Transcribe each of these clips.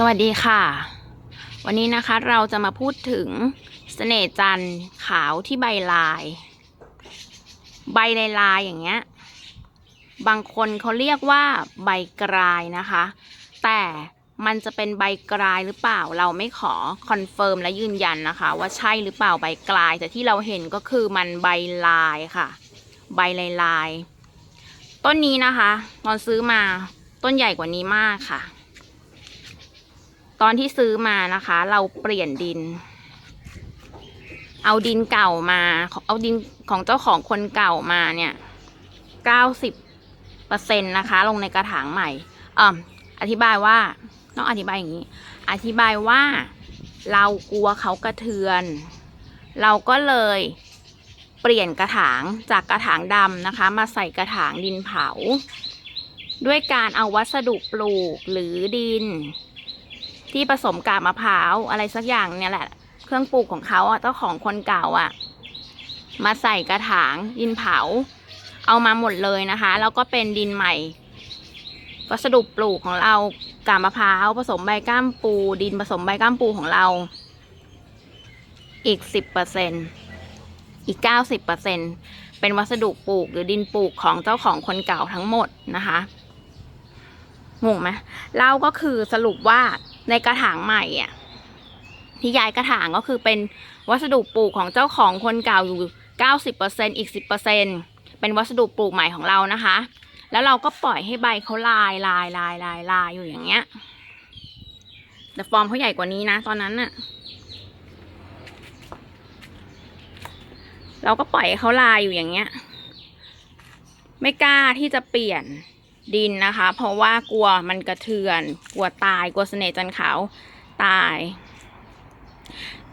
สวัสดีค่ะ วันนี้นะคะเราจะมาพูดถึงเสน่จันทร์ขาวที่ใบลาย ใบลายลายอย่างเงี้ย บางคนเขาเรียกว่าใบกลายนะคะ แต่มันจะเป็นใบกลายหรือเปล่าเราไม่ขอคอนเฟิร์มและยืนยันนะคะ ว่าใช่หรือเปล่าใบกลาย แต่ที่เราเห็นก็คือมันใบลายค่ะ ใบลายลาย ต้นนี้นะคะ ตอนซื้อมาต้นใหญ่กว่านี้มากค่ะ ตอนที่ซื้อมานะคะ เราเปลี่ยนดิน เอาดินเก่ามา เอาดินของเจ้าของคนเก่ามาเนี่ยเก้าสิบเปอร์เซ็นต์นะคะ ลงในกระถางใหม่อ่าอธิบายว่าต้องอธิบายอย่างนี้ อธิบายว่าเรากลัวเขากระเทือน เราก็เลยเปลี่ยนกระถางจากกระถางดำนะคะ มาใส่กระถางดินเผา ด้วยการเอาวัสดุปลูกหรือดิน ที่ผสมกาบมะพร้าวอะไรสักอย่างเนี่ยแหละ เครื่องปลูกของเขาอะเจ้าของคนเก่าอะ มาใส่กระถางดินเผา เอามาหมดเลยนะคะ แล้วก็เป็นดินใหม่วัสดุปลูกของเรากาบมะพร้าวผสมใบก้ามปู ดินผสมใบก้ามปูของเรา อีกสิบเปอร์เซ็นอีกเก้าสิบเปอร์เซ็นเป็นวัสดุปลูกหรือดินปลูกของเจ้าของคนเก่าทั้งหมดนะคะงงไหมเล่าก็คือสรุปว่า ในกระถางใหม่อะที่ย้ายกระถางก็คือเป็นวัสดุปลูกของเจ้าของคนเก่าอยู่เก้าสิบเปอร์เซ็นอีกสิบเปอร์เซ็นเป็นวัสดุปลูกใหม่ของเรานะคะ แล้วเราก็ปล่อยให้ใบเขาลายลายลายลายลายอยู่อย่างเงี้ย แต่ฟอร์มเขาใหญ่กว่านี้นะ ตอนนั้นน่ะ เราก็ปล่อยให้เขาลายอยู่อย่างเงี้ย ไม่กล้าที่จะเปลี่ยน ดินนะคะ เพราะว่ากลัวมันกระเทือน กลัวตาย กลัวเสน่ห์จันทร์ขาวตาย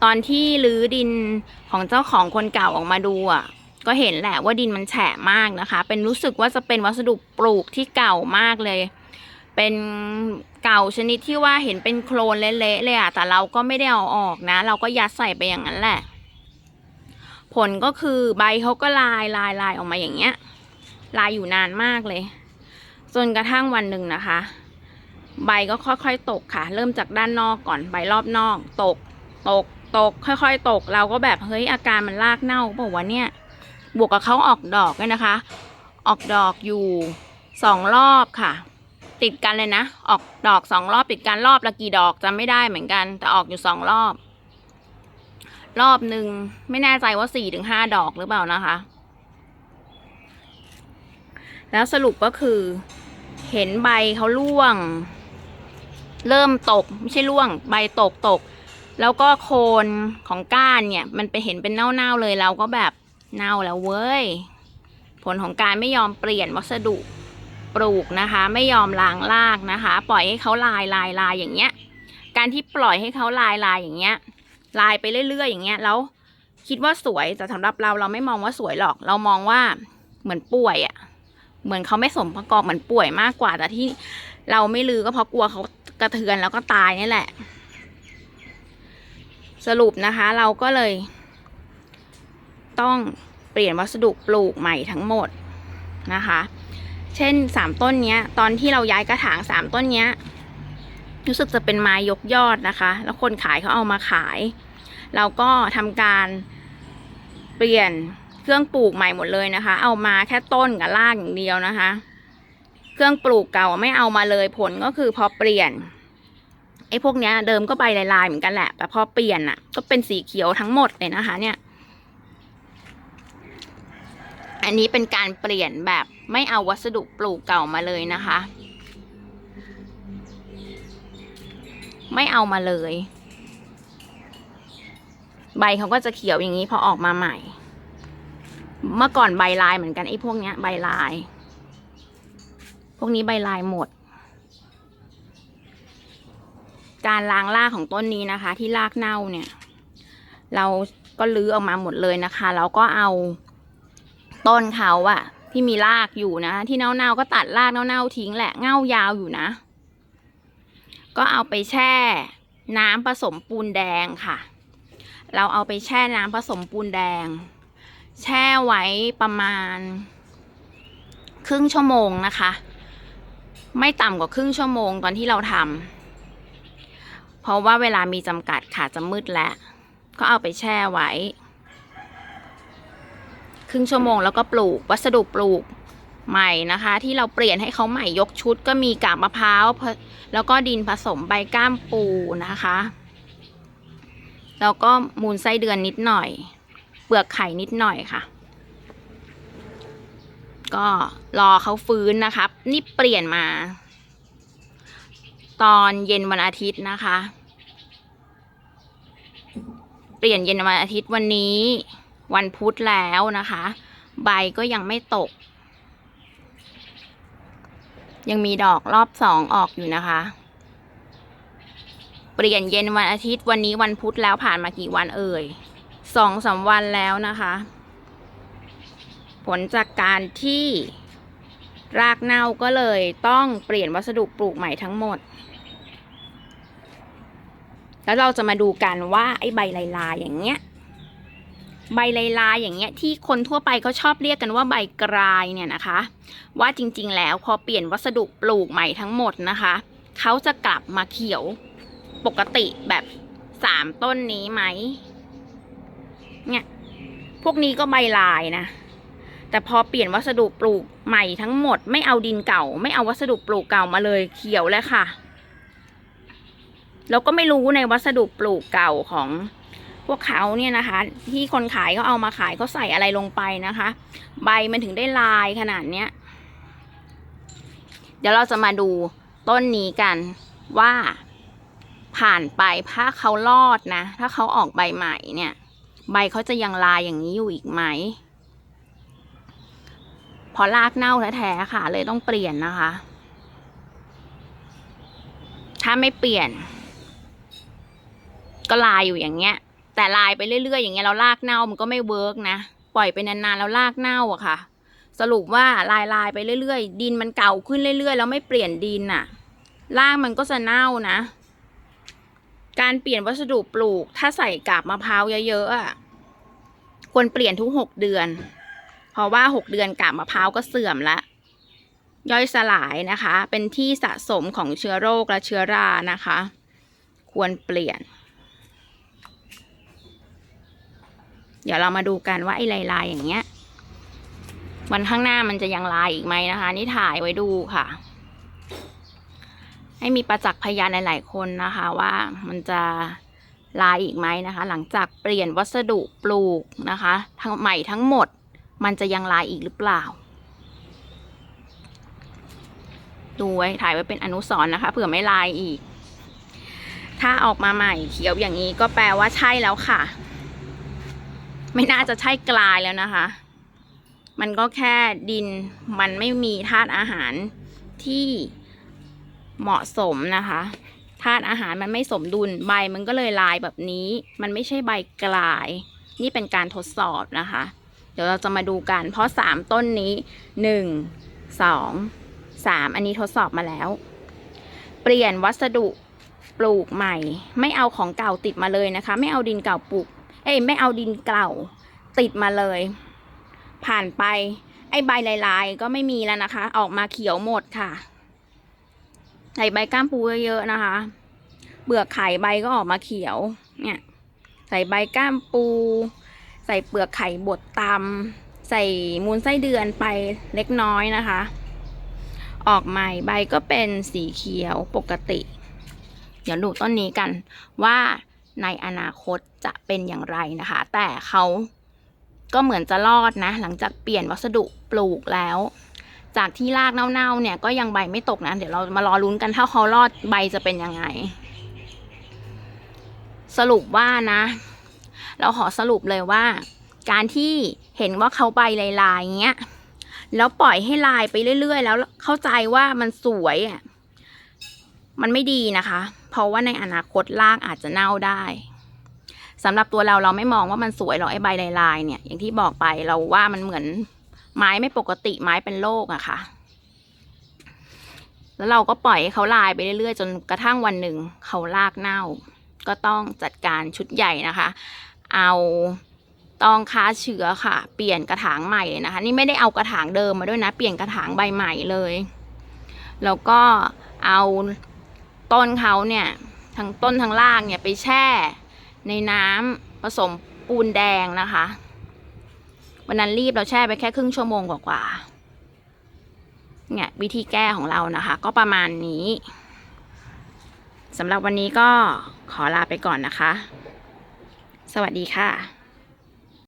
ตอนที่รื้อดินของเจ้าของคนเก่าออกมาดูอะ ก็เห็นแหละว่าดินมันแฉะมากนะคะ เป็นรู้สึกว่าจะเป็นวัสดุปลูกที่เก่ามากเลย เป็นเก่าชนิดที่ว่าเห็นเป็นโคลนเละๆเลยอะ แต่เราก็ไม่ได้เอาออกนะ เราก็ยัดใส่ไปอย่างนั้นแหละ ผลก็คือใบเขาก็ลายลายลายออกมาอย่างเงี้ย ลายอยู่นานมากเลย จนกระทั่งวันหนึ่งนะคะ ใบก็ค่อยๆตกค่ะ เริ่มจากด้านนอกก่อนใบรอบนอก ตก ตก ตก ค่อยๆ ตก เราก็แบบเฮ้ยอาการมันลากเน่าบอกว่าเนี่ย บวกกับเขาออกดอกด้วยนะคะ ออกดอกอยู่สองรอบค่ะ ติดกันเลยนะ ออกดอกสองรอบติดกันรอบละกี่ดอกจำไม่ได้เหมือนกัน แต่ออกอยู่สองรอบ รอบหนึ่งไม่แน่ใจว่าสี่ถึงห้าดอกหรือเปล่านะคะ แล้วสรุปก็คือ เห็นใบเขาร่วง เริ่มตกไม่ใช่ร่วง ใบตกตก แล้วก็โคนของก้านเนี่ย มันไปเห็นเป็นเน่าๆเลยเราก็แบบเน่าแล้วเว้ย ผลของการไม่ยอมเปลี่ยนวัสดุปลูกนะคะ ไม่ยอมล้างรากนะคะ ปล่อยให้เขาลายลายลายอย่างเงี้ย การที่ปล่อยให้เขาลายลายอย่างเงี้ย ลายไปเรื่อยๆ อย่างเงี้ยแล้วคิดว่าสวยแต่สำหรับเราเราไม่มองว่าสวยหรอก เรามองว่าเหมือนป่วยอะ่ะ เหมือนเขาไม่สมประกอบเหมือนป่วยมากกว่า แต่ที่เราไม่ลือก็เพราะกลัวเขากระเทือนแล้วก็ตายนี่แหละ สรุปนะคะ เราก็เลย ต้องเปลี่ยนวัสดุปลูกใหม่ทั้งหมดนะคะ เช่นสามต้นเนี้ย ตอนที่เราย้ายกระถางสามต้นเนี้ยรู้สึกจะเป็นไม้ยกยอดนะคะ แล้วคนขายเขาเอามาขาย เราก็ทำการเปลี่ยน เครื่องปลูกใหม่หมดเลยนะคะ เอามาแค่ต้นกับรากอย่างเดียวนะคะ เครื่องปลูกเก่าไม่เอามาเลยผลก็คือพอเปลี่ยนไอ้พวกเนี้ยเดิมก็ใบลายๆเหมือนกันแหละแต่พอเปลี่ยนอะ ก็เป็นสีเขียวทั้งหมดเลยนะคะ เนี่ย อันนี้เป็นการเปลี่ยนแบบไม่เอาวัสดุปลูกเก่ามาเลยนะคะ ไม่เอามาเลย ใบเขาก็จะเขียวอย่างนี้พอออกมาใหม่ เมื่อก่อนใบลายเหมือนกันไอ้พวกเนี้ยใบลาย พวกนี้ใบลายหมด การล้างรากของต้นนี้นะคะ ที่รากเน่าเนี่ย เราก็ลื้อออกมาหมดเลยนะคะแล้วก็เอาต้นเขาอะที่มีรากอยู่นะ ที่เน่าๆก็ตัดรากเน่าๆทิ้งแหละเง่ายาวอยู่นะ ก็เอาไปแช่ น้ำผสมปูนแดงค่ะ เราเอาไปแช่น้ำผสมปูนแดง แช่ไว้ประมาณ ครึ่งชั่วโมงนะคะ ไม่ต่ำกว่าครึ่งชั่วโมงตอนที่เราทำเพราะว่าเวลามีจำกัดค่ะจะมืดแล้ว ก็เอาไปแช่ไว้ ครึ่งชั่วโมงแล้วก็ปลูกวัสดุปลูกใหม่นะคะ ที่เราเปลี่ยนให้เขาใหม่ยกชุดก็มีกาบมะพร้าวแล้วก็ดินผสมใบก้ามปูนะคะ แล้วก็มูลไส้เดือนนิดหน่อย เปลือกไข่นิดหน่อยค่ะ ก็รอเขาฟื้นนะครับ นี่เปลี่ยนมา ตอนเย็นวันอาทิตย์นะคะ เปลี่ยนเย็นวันอาทิตย์วันนี้ วันพุธแล้วนะคะ ใบก็ยังไม่ตก ยังมีดอกรอบสองออกอยู่นะคะเปลี่ยนเย็นวันอาทิตย์วันนี้วันพุธแล้วผ่านมากี่วันเอ่ย สองสามวันแล้วนะคะ ผลจากการที่รากเน่าก็เลยต้องเปลี่ยนวัสดุปลูกใหม่ทั้งหมด แล้วเราจะมาดูกันว่าไอ้ใบลายลายๆอย่างเงี้ย ใบลายลายๆอย่างเงี้ยที่คนทั่วไปเขาชอบเรียกกันว่าใบกรายเนี่ยนะคะ ว่าจริงๆ แล้วพอเปลี่ยนวัสดุปลูกใหม่ทั้งหมดนะคะเขาจะกลับมาเขียวปกติแบบสามต้นนี้ไหม เนี่ย พวกนี้ก็ใบลายนะ แต่พอเปลี่ยนวัสดุปลูกใหม่ทั้งหมด ไม่เอาดินเก่า ไม่เอาวัสดุปลูกเก่ามาเลยเขียวเลยค่ะ แล้วก็ไม่รู้ในวัสดุปลูกเก่าของพวกเขาเนี่ยนะคะ ที่คนขายเขาเอามาขายเขาใส่อะไรลงไปนะคะ ใบมันถึงได้ลายขนาดเนี้ย เดี๋ยวเราจะมาดูต้นนี้กันว่าผ่านไปถ้าเขารอดนะ ถ้าเขาออกใบใหม่เนี่ย ใบเขาจะยังลายอย่างนี้อยู่อีกไหม พอรากเน่าแท้ๆค่ะ เลยต้องเปลี่ยนนะคะ ถ้าไม่เปลี่ยน ก็ลายอยู่อย่างเงี้ย แต่ลายไปเรื่อย ๆ อย่างเงี้ยเราลากเน่ามันก็ไม่เวิร์กนะปล่อยไปนานๆแล้วลากเน่าอะค่ะ สรุปว่าลายลายๆไปเรื่อยๆ ดินมันเก่าขึ้นเรื่อยๆ แล้วไม่เปลี่ยนดินอะรากมันก็จะเน่านะ การเปลี่ยนวัสดุปลูก ถ้าใส่กาบมะพร้าวเยอะๆอะควรเปลี่ยนทุกหกเดือน เพราะว่าหกเดือนกาบมะพร้าวก็เสื่อมละย่อยสลายนะคะ เป็นที่สะสมของเชื้อโรคและเชื้อรานะคะ ควรเปลี่ยน เดี๋ยวเรามาดูกันว่าไอ้ลายๆอย่างเงี้ย วันข้างหน้ามันจะยังลายอีกไหมนะคะ นี่ถ่ายไว้ดูค่ะ ให้มีประจักษ์พยานหลาย ๆ คนนะคะว่ามันจะลายอีกไหมนะคะ หลังจากเปลี่ยนวัสดุปลูกนะคะ ทั้งใหม่ทั้งหมด มันจะยังลายอีกหรือเปล่า ดูไว้ถ่ายไว้เป็นอนุสรณ์นะคะเผื่อไม่ลายอีก ถ้าออกมาใหม่เขียวอย่างนี้ก็แปลว่าใช่แล้วค่ะ ไม่น่าจะใช่กลายแล้วนะคะ มันก็แค่ดินมันไม่มีธาตุอาหารที่ เหมาะสมนะคะธาตุอาหารมันไม่สมดุลใบมันก็เลยลายแบบนี้ มันไม่ใช่ใบกลาย นี่เป็นการทดสอบนะคะ เดี๋ยวเราจะมาดูกัน เพราะสามต้นนี้หนึ่งสองสามอันนี้ทดสอบมาแล้ว เปลี่ยนวัสดุปลูกใหม่ ไม่เอาของเก่าติดมาเลยนะคะ ไม่เอาดินเก่าปลูก เอ้ยไม่เอาดินเก่าติดมาเลย ผ่านไปไอ้ใบลายๆก็ไม่มีแล้วนะคะ ออกมาเขียวหมดค่ะ ใส่ใบก้ามปูเยอะๆนะคะเบือกไข่ใบก็ออกมาเขียว เนี่ย ใส่ใบก้ามปู ใส่เปลือกไข่บดตำใส่มูลไส้เดือนไปเล็กน้อยนะคะ ออกใหม่ใบก็เป็นสีเขียวปกติ เดี๋ยวดูต้นนี้กันว่าในอนาคตจะเป็นอย่างไรนะคะ แต่เขาก็เหมือนจะรอดนะ หลังจากเปลี่ยนวัสดุปลูกแล้ว จากที่รากเน่าๆเนี่ยก็ยังใบไม่ตกนะ เดี๋ยวเรามารอลุ้นกันถ้าเขารอดใบจะเป็นยังไง สรุปว่านะ เราขอสรุปเลยว่า การที่เห็นว่าเขาใบลายๆเงี้ยแล้วปล่อยให้ลายไปเรื่อย ๆ แล้วเข้าใจว่ามันสวยอะมันไม่ดีนะคะ เพราะว่าในอนาคตรากอาจจะเน่าได้สำหรับตัวเราเราไม่มองว่ามันสวยหรอกไอ้ใบลายๆเนี่ย อย่างที่บอกไปเราว่ามันเหมือน ไม้ไม่ปกติไม้เป็นโรคอะค่ะ แล้วเราก็ปล่อยให้เขาลายไปเรื่อยๆ จนกระทั่งวันหนึ่งเขาลากเน่า ก็ต้องจัดการชุดใหญ่นะคะ เอาตองฆ่าเชื้อค่ะ เปลี่ยนกระถางใหม่นะคะ นี่ไม่ได้เอากระถางเดิมมาด้วยนะ เปลี่ยนกระถางใบใหม่เลย แล้วก็เอาต้นเขาเนี่ยทั้งต้นทั้งรากเนี่ยไปแช่ในน้ำผสมปูนแดงนะคะ วันนั้นรีบเราแช่ไปแค่ครึ่งชั่วโมงกว่าๆเนี่ยวิธีแก้ของเรานะคะ ก็ประมาณนี้สำหรับวันนี้ก็ขอลาไปก่อนนะคะ สวัสดีค่ะ